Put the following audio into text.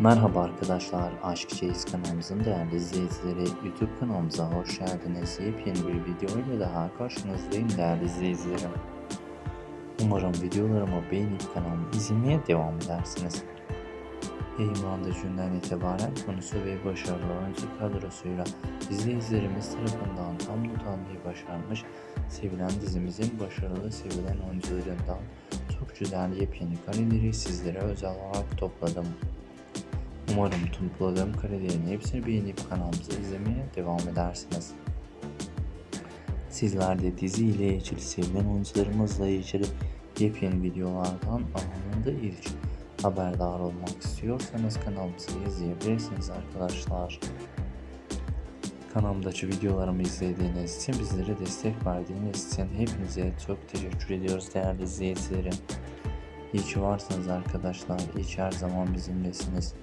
Merhaba arkadaşlar, Aşk Çeyiz kanalımızın değerli izleyicileri, YouTube kanalımıza hoş geldiniz. Yepyeni bir video ile daha karşınızdayım değerli izleyicilerim. Umarım videolarımı beğenip kanalımı izlemeye devam edersiniz. Yayınlandığı günden itibaren konusu ve başarılı oyuncu kadrosuyla izleyicilerimiz tarafından tam not almayı başarmış, sevilen dizimizin başarılı sevilen oyuncularından çok yepyeni kareleri sizlere özel olarak topladım. Umarım topladığım karelerin hepsini beğenip kanalımızı izlemeye devam edersiniz. Sizler de dizi ile ilgili sevilen oyuncularımızla ilgili yepyeni videolardan anında ilk haberdar olmak istiyorsanız kanalımızı izleyebilirsiniz arkadaşlar. Kanalımdaki videolarımı izlediğiniz için bizlere destek verdiğiniz için hepinize çok teşekkür ediyoruz değerli izleyicilerim. İyi ki varsınız arkadaşlar. İyi ki her zaman bizimlesiniz.